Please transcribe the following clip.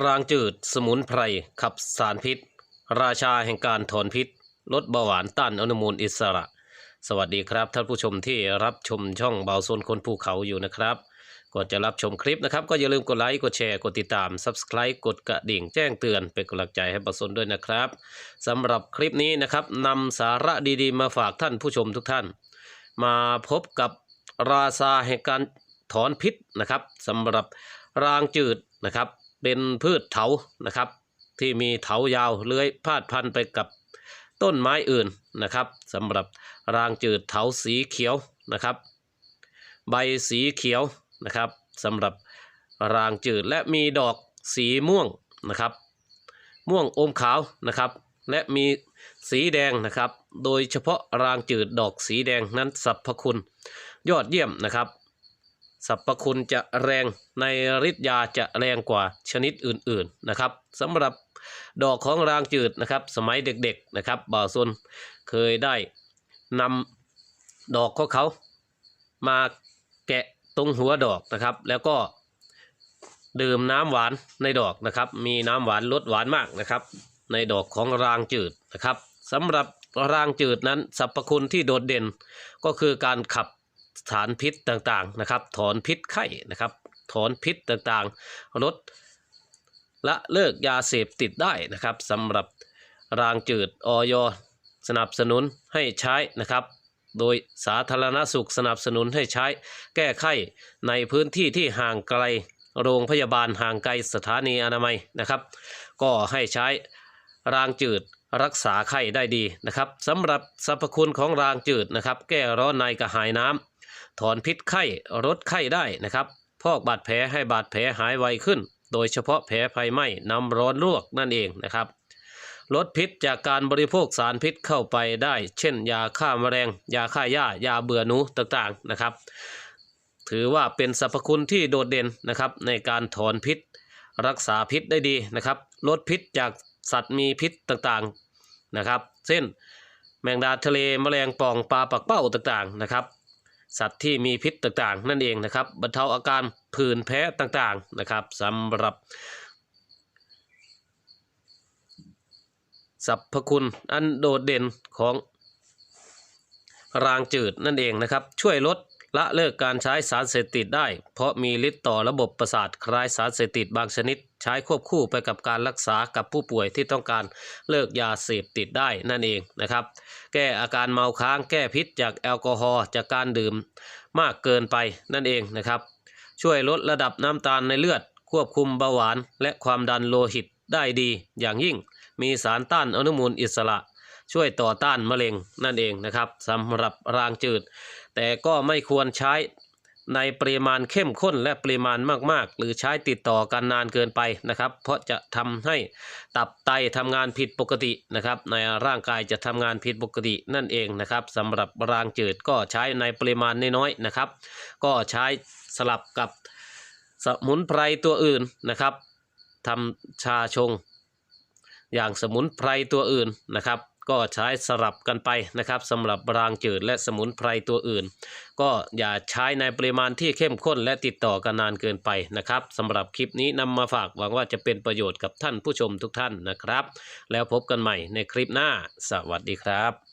รางจืดสมุนไพรขับสารพิษ ราชาแห่งการถอนพิษ ลดเบาหวานต้านอนุมูลอิสระ สวัสดีครับท่านผู้ชมที่รับชมช่องเบาโซนคนภูเขาอยู่นะครับก่อนจะรับชมคลิปนะครับ ก็อย่าลืมกดไลค์กดแชร์กดติดตาม Subscribe กดกระดิ่งแจ้งเตือนเป็นกำลังใจให้เบาโซนด้วยนะครับสำหรับคลิปนี้นะครับนำสาระดีๆ มาฝากท่านผู้ชมทุกท่าน มาพบกับราชาแห่งการถอนพิษนะครับสำหรับรางจืดนะครับ เป็นพืชเถานะครับ ที่มีเถายาวเลื้อยพาดพันไปกับต้นไม้อื่นนะครับสำหรับรางจืดเถาสีเขียวนะครับ ใบสีเขียวนะครับสำหรับรางจืดและมีดอกสีม่วงนะครับ ม่วงอมขาวนะครับ และมีสีแดงนะครับ โดยเฉพาะรางจืดดอกสีแดงนั้นสรรพคุณ ยอดเยี่ยมนะครับ สรรพคุณจะแรงในฤทธิ์ยาจะแรงกว่าชนิดอื่นๆนะครับสำหรับดอกของรางจืดนะครับ สมัยเด็กๆนะครับบ่าวซนเคยได้นำดอกของเขามาแกะตรงหัวดอกนะครับ แล้วก็ดื่มน้ำหวานในดอกนะครับ มีน้ำหวานรสหวานมากนะครับ ในดอกของรางจืดนะครับสำหรับรางจืดนั้นสรรพคุณที่โดดเด่นก็คือการขับ สารพิษต่างๆนะครับ ถอนพิษไข้นะครับ ถอนพิษต่างๆลดละเลิกยาเสพติดได้นะครับสำหรับรางจืดออยสนับสนุนให้ใช้นะครับ โดยสาธารณสุขสนับสนุนให้ใช้ แก้ไขในพื้นที่ที่ห่างไกลโรงพยาบาลห่างไกลสถานีอนามัยนะครับ ก็ให้ใช้รางจืดรักษาไข้ได้ดีนะครับสำหรับสรรพคุณของรางจืดนะครับ แก้ร้อนในกระหายน้ำ ถอนพิษไข้ลดไข้ได้นะครับ พอกบาดแผลให้บาดแผลหายไวขึ้น โดยเฉพาะแผลไฟไหม้น้ำร้อนลวกนั่นเองนะครับ ลดพิษจากการบริโภคสารพิษเข้าไปได้ เช่น ยาฆ่าแมลงยาฆ่าหญ้ายาเบื่อหนูต่างๆนะครับ ถือว่าเป็นสรรพคุณที่โดดเด่นนะครับ ในการถอนพิษ รักษาพิษได้ดีนะครับ ลดพิษจากสัตว์มีพิษต่างๆนะครับ เช่น แมงดาทะเลแมลงป่องปลาปักเป้าต่างๆนะครับ สัตว์ที่มีพิษต่างๆ นั่นเองนะครับบรรเทาอาการผื่นแพ้ต่างๆนะครับสำหรับสรรพคุณอันโดดเด่นของรางจืดนั่นเองนะครับ ช่วยลด ละเลิกการใช้สารเสพติดได้ เพราะมีฤทธิ์ต่อระบบประสาทคล้ายสารเสพติดบางชนิด ใช้ควบคู่ไปกับการรักษากับผู้ป่วยที่ต้องการเลิกยาเสพติดได้นั่นเองนะครับ แก้อาการเมาค้างแก้พิษจากแอลกอฮอล์จากการดื่มมากเกินไปนั่นเองนะครับ ช่วยลดระดับน้ำตาลในเลือด ควบคุมเบาหวาน และความดันโลหิตได้ดีอย่างยิ่ง มีสารต้านอนุมูลอิสระ ช่วยต่อต้านมะเร็งนั่นเองนะครับสำหรับรางจืด แต่ก็ไม่ควรใช้ในปริมาณเข้มข้นและปริมาณมากๆ หรือใช้ติดต่อกันนานเกินไปนะครับ เพราะจะทำให้ตับไตทำงานผิดปกตินะครับ ในร่างกายจะทำงานผิดปกตินั่นเองนะครับสำหรับรางจืดก็ใช้ในปริมาณน้อยๆนะครับ ก็ใช้สลับกับสมุนไพรตัวอื่นนะครับทำชาชง อย่างสมุนไพรตัวอื่นนะครับ ก็ใช้สลับกันไปนะครับสำหรับรางจืดและสมุนไพรตัวอื่น ก็อย่าใช้ในปริมาณที่เข้มข้นและติดต่อกันนานเกินไปนะครับสำหรับคลิปนี้นำมาฝากหวังว่าจะเป็นประโยชน์กับท่านผู้ชมทุกท่านนะครับ แล้วพบกันใหม่ในคลิปหน้า สวัสดีครับ